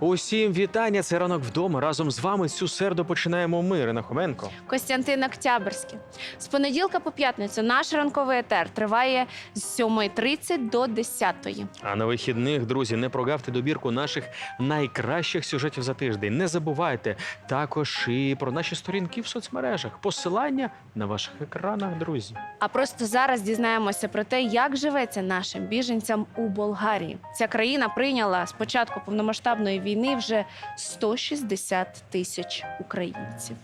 Усім вітання. Це ранок вдома. Разом з вами цю середу починаємо ми, Ірина Хоменко. Костянтин Октябрьський. З понеділка по п'ятницю наш ранковий етер триває з 7.30 до 10.00. А на вихідних, друзі, не прогавте добірку наших найкращих сюжетів за тиждень. Не забувайте також і про наші сторінки в соцмережах. Посилання на ваших екранах, друзі. А просто зараз дізнаємося про те, як живеться нашим біженцям у Болгарії. Ця країна прийняла з початку повномасштабної війни вже 160 тисяч українців.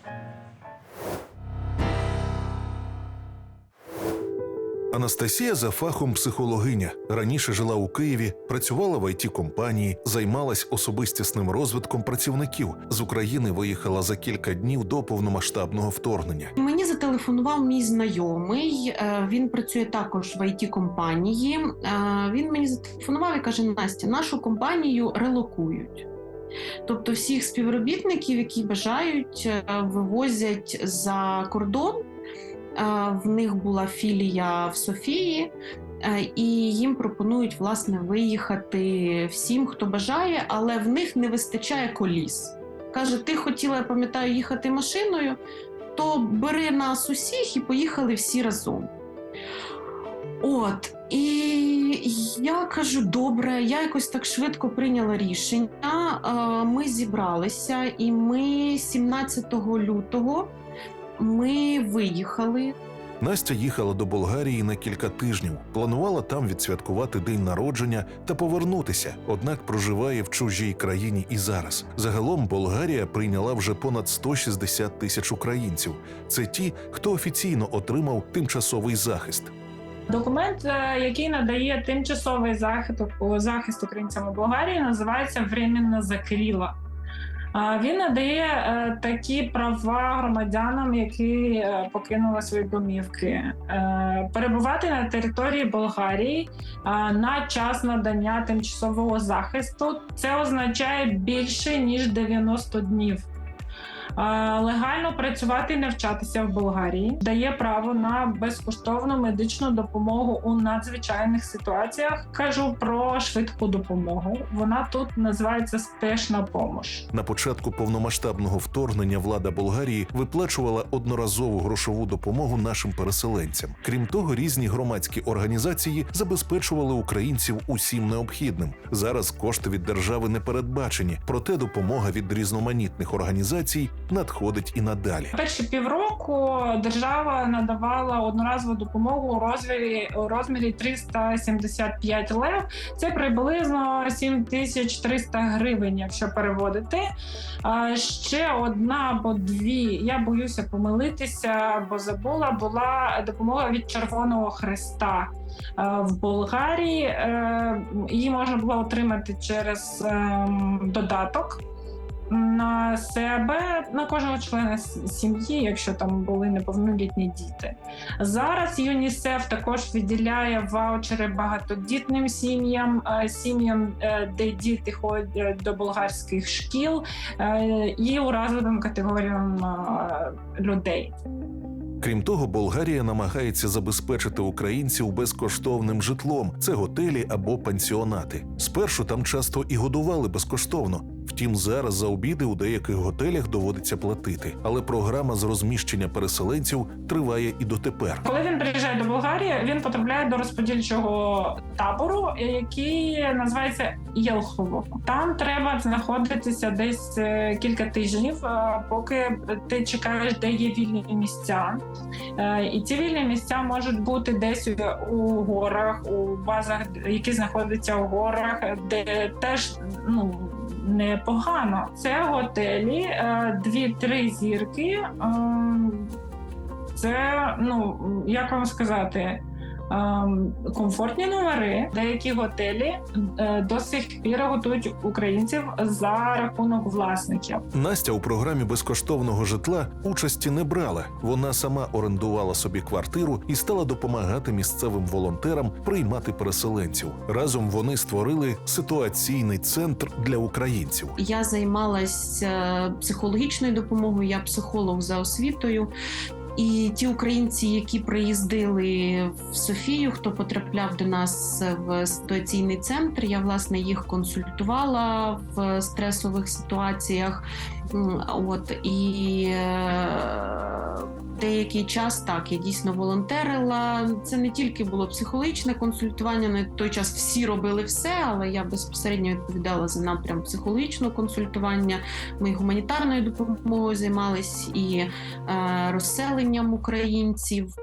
Анастасія за фахом психологиня. Раніше жила у Києві, працювала в it компанії, займалась особистісним розвитком працівників. З України виїхала за кілька днів до повномасштабного вторгнення. Мені зателефонував мій знайомий. е, Він працює також в it компанії. Е, Він мені зателефонував і каже: Настя, нашу компанію релокують. Тобто, всіх співробітників, які бажають, е, вивозять за кордон. Е, В них була філія в Софії, е, і їм пропонують власне виїхати всім, хто бажає, але в них не вистачає коліс. Каже: ти хотіла, я пам'ятаю, їхати машиною, то бери нас усіх і поїхали всі разом. От, і я кажу, добре, я якось так швидко прийняла рішення. Е, Ми зібралися, і ми 17 лютого ми виїхали. Настя їхала до Болгарії на кілька тижнів. Планувала там відсвяткувати день народження та повернутися. Однак проживає в чужій країні і зараз. Загалом Болгарія прийняла вже понад 160 тисяч українців. Це ті, хто офіційно отримав тимчасовий захист. Документ, е, який надає тимчасовий захист, захист українцям у Болгарії, називається Временна закріла. Він надає е, такі права громадянам, які е, покинули свої домівки, перебувати на території Болгарії на час надання тимчасового захисту. Це означає більше ніж 90 днів. Легально працювати і навчатися в Болгарії дає право на безкоштовну медичну допомогу у надзвичайних ситуаціях. Кажу про швидку допомогу. Вона тут називається спешна помощ. На початку повномасштабного вторгнення влада Болгарії виплачувала одноразову грошову допомогу нашим переселенцям. Крім того, різні громадські організації забезпечували українців усім необхідним. Зараз кошти від держави не передбачені, проте допомога від різноманітних організацій надходить і надалі. Перші півроку держава надавала одноразову допомогу у розмірі у розмірі 375 лев. Це приблизно 7300 гривень, якщо переводити. Ще одна або дві. Я боюся помилитися, бо забула. Була допомога від Червоного Хреста. Е, В Болгарії Е, її можна було отримати через ем, додаток на себе, на кожного члена сім'ї, якщо там були неповнолітні діти. Зараз ЮНІСЕФ також виділяє ваучери багатодітним сім'ям, е, сім'ям, е, де діти ходять до болгарських шкіл е, і уразливим категоріям е, людей. Крім того, Болгарія намагається забезпечити українців безкоштовним житлом. Це готелі або пансіонати. Спершу там часто і годували безкоштовно. Втім, зараз за обіди у деяких готелях доводиться платити. Але програма з розміщення переселенців триває і дотепер. Коли він приїжджає до Болгарії, він потрапляє до розподільчого табору, який називається Єлхово. Там треба знаходитися десь е, кілька тижнів, е, поки ти чекаєш, де є вільні місця. Е, І ці вільні місця можуть бути десь у горах, у базах, які знаходяться у горах, де теж ну. Непогано. Це готелі, е, дві-три зірки. ем, Це, ну як вам сказати, комфортні номери. Деякі готелі е, до сих пір готують українців за рахунок власників. Настя у програмі безкоштовного житла участі не брала. Вона сама орендувала собі квартиру і стала допомагати місцевим волонтерам приймати переселенців. Разом вони створили ситуаційний центр для українців. Я займалась е, психологічною допомогою, я психолог за освітою. І ті українці, які приїздили в Софію, хто потрапляв до нас в ситуаційний центр, я власне їх консультувала в стресових ситуаціях. От і е, деякий час так я дійсно волонтерила. Це не тільки було психологічне консультування. На той час всі робили все, але я безпосередньо відповідала за напрям психологічного консультування. Ми гуманітарною допомогою займались і е, розселенням українців.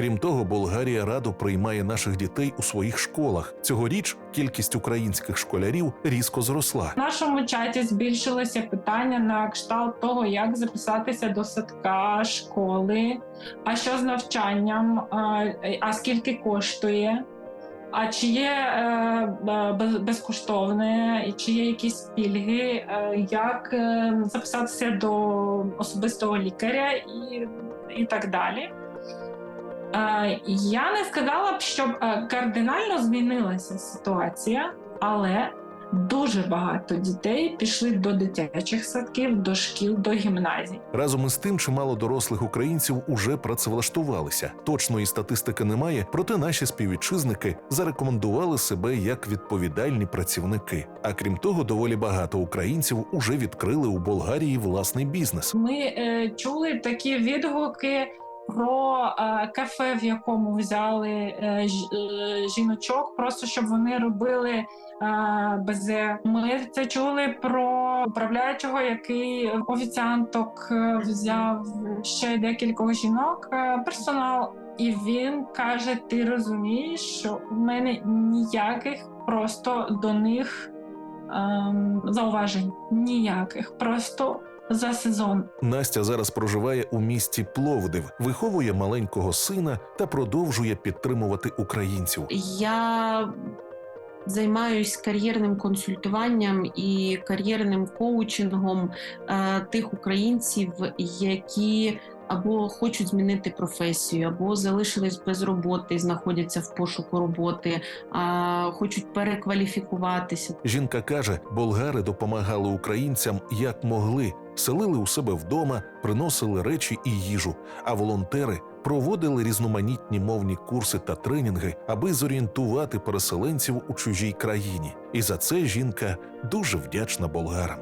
Крім того, Болгарія радо приймає наших дітей у своїх школах. Цьогоріч кількість українських школярів різко зросла. В нашому чаті збільшилося питання на кшталт того, як записатися до садка школи, а що з навчанням, а, скільки коштує. А чи є е, безкоштовне, чи є якісь пільги, е, як е, записатися до особистого лікаря і, і так далі. Е, я не сказала б, щоб е, кардинально змінилася ситуація, але дуже багато дітей пішли до дитячих садків, до шкіл, до гімназій. Разом із тим, чимало дорослих українців уже працевлаштувалися. Точної статистики немає, проте наші співвітчизники зарекомендували себе як відповідальні працівники. А крім того, доволі багато українців уже відкрили у Болгарії власний бізнес. Ми е, чули такі відгуки про е, кафе, в якому взяли е, е, жіночок, просто щоб вони робили е, безе. Ми це чули про управляючого, який офіціанток е, взяв ще декількох жінок, е, персонал. І він каже: Ти розумієш, що в мене ніяких просто до них ем, зауважень. Ніяких, просто за сезон. Настя зараз проживає у місті Пловдив, виховує маленького сина та продовжує підтримувати українців. Я займаюсь кар'єрним консультуванням і кар'єрним коучингом е, тих українців, які або хочуть змінити професію, або залишились без роботи, знаходяться в пошуку роботи, а хочуть перекваліфікуватися. Жінка каже, болгари допомагали українцям як могли, селили у себе вдома, приносили речі і їжу. А волонтери проводили різноманітні мовні курси та тренінги, аби зорієнтувати переселенців у чужій країні. І за це жінка дуже вдячна болгарам.